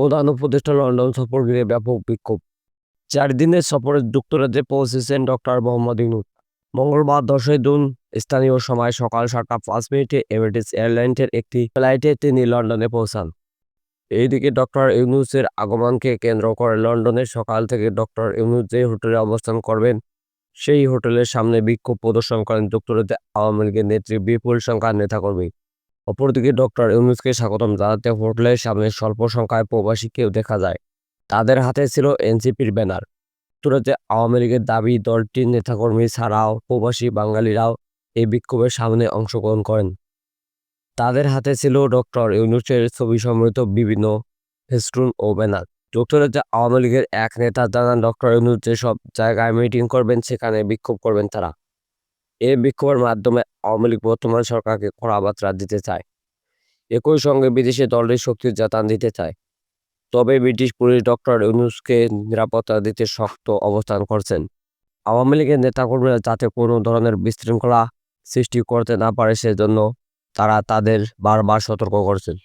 প্রধান উপদেষ্টা লন্ডন সফর ঘিরে ব্যাপক বিক্ষোভ। চার দিনের সফরে যুক্তরাজ্যে পৌঁছেছেন ডক্টর মোহাম্মদ ইউনুস মঙ্গলবার দশই জুন, স্থানীয় সময় সকাল সাতটা পাঁচ মিনিটে এমিরেটস এয়ারলাইন্সের একটি ফ্লাইটে তিনি লন্ডনে পৌঁছান। এইদিকে ডক্টর ইউনুসের আগমনকে কেন্দ্র করে লন্ডনের সকাল থেকে ডক্টর ইউনুস যে হোটেলে অবস্থান করবেন, সেই হোটেলের সামনে বিক্ষোভ প্রদর্শন করেন যুক্তরাজ্যে আওয়ামী লীগের নেত্রী বিপুল সংখ্যার নেতাকর্মী। অপরদিকে ডক্টর ইউনুসকে স্বাগতম জানাতে হোটেলের সামনে স্বল্প সংখ্যায় প্রবাসী কেউ দেখা যায়। তাদের হাতে ছিল এনসিপির ব্যানার। যুক্তরাজ্যে আওয়ামী লীগের দাবি, দলটির নেতাকর্মী ছাড়াও প্রবাসী বাঙালিরাও এই বিক্ষোভের সামনে অংশগ্রহণ করেন। তাদের হাতে ছিল ডক্টর ইউনুসের ছবি সমৃত বিভিন্ন ফেস্টুন ও ব্যানার। যুক্তরাজ্যে আওয়ামী লীগের এক নেতা জানান, ডক্টর ইউনুস যেসব জায়গায় মিটিং করবেন, সেখানে বিক্ষোভ করবেন তারা। এই বিক্ষোভের মাধ্যমে আওয়ামী লীগ বর্তমান সরকারকে কড়া বার্তা দিতে চায়। একই সঙ্গে বিদেশে দলটির শক্তির জাতান দিতে চায়। তবে ব্রিটিশ পুলিশ ডক্টর ইউনুসকে নিরাপত্তা দিতে শক্ত অবস্থান করছেন। আওয়ামী লীগের নেতাকর্মীরা যাতে কোনো ধরনের বিশৃঙ্খলা সৃষ্টি করতে না পারে, সেজন্য তারা তাদের বারবার সতর্ক করছেন।